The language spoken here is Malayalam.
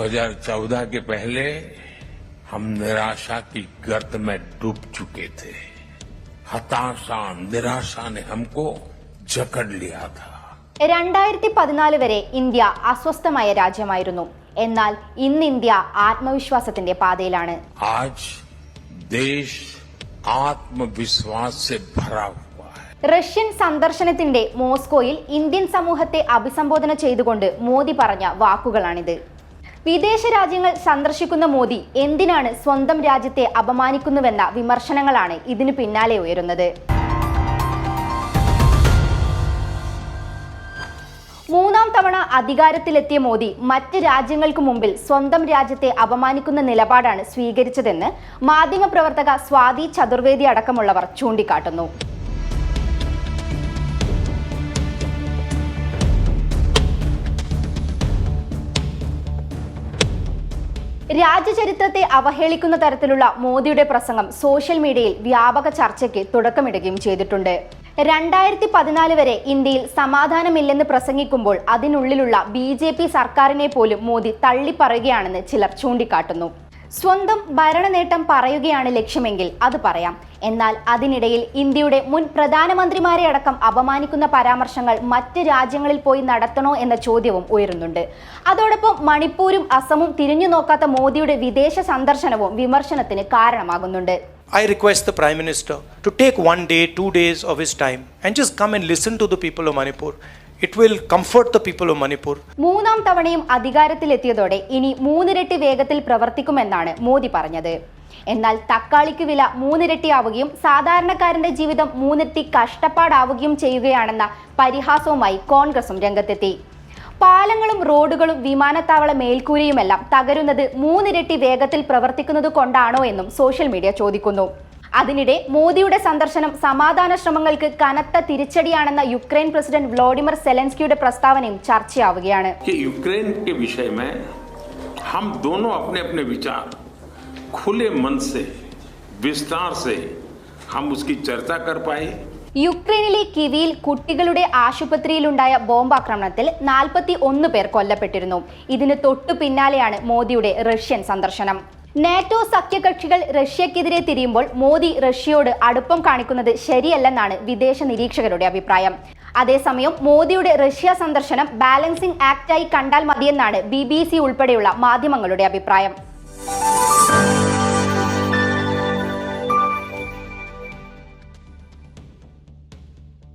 2014 के पहले हम निराशा की गर्त में डूब चुके थे हताशा निराशा ने हमको जकड़ लिया था രണ്ടായിരത്തി പതിനാല് വരെ ഇന്ത്യ അസ്വസ്ഥമായ രാജ്യമായിരുന്നു എന്നാൽ ഇന്ന് ഇന്ത്യ ആത്മവിശ്വാസത്തിന്റെ പാതയിലാണ് आज देश आत्मविश्वास से भरा हुआ है റഷ്യൻ സന്ദർശനത്തിന്റെ മോസ്കോയിൽ ഇന്ത്യൻ സമൂഹത്തെ അഭിസംബോധന ചെയ്തുകൊണ്ട് മോദി പറഞ്ഞ വാക്കുകളാണിത് വിദേശ രാജ്യങ്ങൾ സന്ദർശിക്കുന്ന മോദി എന്തിനാണ് സ്വന്തം രാജ്യത്തെ അപമാനിക്കുന്നുവെന്ന വിമർശനങ്ങളാണ് ഇതിനു പിന്നാലെ ഉയരുന്നത്. മൂന്നാം തവണ അധികാരത്തിലെത്തിയ മോദി മറ്റ് രാജ്യങ്ങൾക്ക് മുമ്പിൽ സ്വന്തം രാജ്യത്തെ അപമാനിക്കുന്ന നിലപാടാണ് സ്വീകരിച്ചതെന്ന് മാധ്യമപ്രവർത്തക സ്വാതി ചതുർവേദി അടക്കമുള്ളവർ ചൂണ്ടിക്കാട്ടുന്നു. രാജ്യചരിത്രത്തെ അവഹേളിക്കുന്ന തരത്തിലുള്ള മോദിയുടെ പ്രസംഗം സോഷ്യൽ മീഡിയയിൽ വ്യാപക ചർച്ചയ്ക്ക് തുടക്കമിടുകയും ചെയ്തിട്ടുണ്ട്. രണ്ടായിരത്തി പതിനാല് വരെ ഇന്ത്യയിൽ സമാധാനമില്ലെന്ന് പ്രസംഗിക്കുമ്പോൾ അതിനുള്ളിലുള്ള ബി സർക്കാരിനെ പോലും മോദി തള്ളിപ്പറയുകയാണെന്ന് ചിലർ ചൂണ്ടിക്കാട്ടുന്നു. സ്വന്തം ഭരണനേട്ടം പറയുകയാണ് ലക്ഷ്യമെങ്കിൽ അത് പറയാം. എന്നാൽ അതിനിടയിൽ ഇന്ത്യയുടെ മുൻ പ്രധാനമന്ത്രിമാരെ അടക്കം അപമാനിക്കുന്ന പരാമർശങ്ങൾ മറ്റ് രാജ്യങ്ങളിൽ പോയി നടത്തണോ എന്ന ചോദ്യവും ഉയരുന്നുണ്ട്. അതോടൊപ്പം മണിപ്പൂരും അസമും തിരിഞ്ഞു നോക്കാത്ത മോദിയുടെ വിദേശ സന്ദർശനവും വിമർശനത്തിന് കാരണമാകുന്നുണ്ട്. I request the Prime Minister to take one day, two days of his time and just come and listen to the people of Manipur. It will comfort the people of Manipur മൂന്നാം തവണയും അധികാരത്തിലെത്തിയതോടെ ഇനി മൂന്നിരട്ടി വേഗത്തിൽ പ്രവർത്തിക്കുമെന്നാണ് മോദി പറഞ്ഞത്. എന്നാൽ തക്കാളിക്ക് വില മൂന്നിരട്ടിയാവുകയും സാധാരണക്കാരന്റെ ജീവിതം മൂന്നിരട്ടി കഷ്ടപ്പാടാവുകയും ചെയ്യുകയാണെന്ന പരിഹാസവുമായി കോൺഗ്രസും രംഗത്തെത്തി. പാലങ്ങളും റോഡുകളും വിമാനത്താവള മേൽക്കൂരയുമെല്ലാം തകരുന്നത് മൂന്നിരട്ടി വേഗത്തിൽ പ്രവർത്തിക്കുന്നത് കൊണ്ടാണോ എന്നും സോഷ്യൽ മീഡിയ ചോദിക്കുന്നു. അതിനിടെ മോദിയുടെ സന്ദർശനം സമാധാന ശ്രമങ്ങൾക്ക് കനത്ത തിരിച്ചടിയാണെന്ന യുക്രൈൻ പ്രസിഡന്റ് വ്ളോഡിമിർ സെലൻസ്കിയുടെ പ്രസ്താവനയും ചർച്ചയാവുകയാണ് कि यूक्रेन के विषय में हम दोनों अपने अपने विचार खुले मन से विस्तार से हम उसकी चर्चा कर पाए യുക്രൈനിലെ കിവിയിൽ കുട്ടികളുടെ ആശുപത്രിയിലുണ്ടായ ബോംബാക്രമണത്തിൽ നാൽപ്പത്തി ഒന്ന് പേർ കൊല്ലപ്പെട്ടിരുന്നു ഇതിന് തൊട്ടു പിന്നാലെയാണ് മോദിയുടെ റഷ്യൻ സന്ദർശനം നാറ്റോ സഖ്യകക്ഷികൾ റഷ്യക്കെതിരെ തിരിയുമ്പോൾ മോദി റഷ്യയോട് അടുപ്പം കാണിക്കുന്നത് ശരിയല്ലെന്നാണ് വിദേശ നിരീക്ഷകരുടെ അഭിപ്രായം. അതേസമയം മോദിയുടെ റഷ്യ സന്ദർശനം ബാലൻസിംഗ് ആക്ടായി കണ്ടാൽ മതിയെന്നാണ് ബി ബി സി ഉൾപ്പെടെയുള്ള മാധ്യമങ്ങളുടെ അഭിപ്രായം.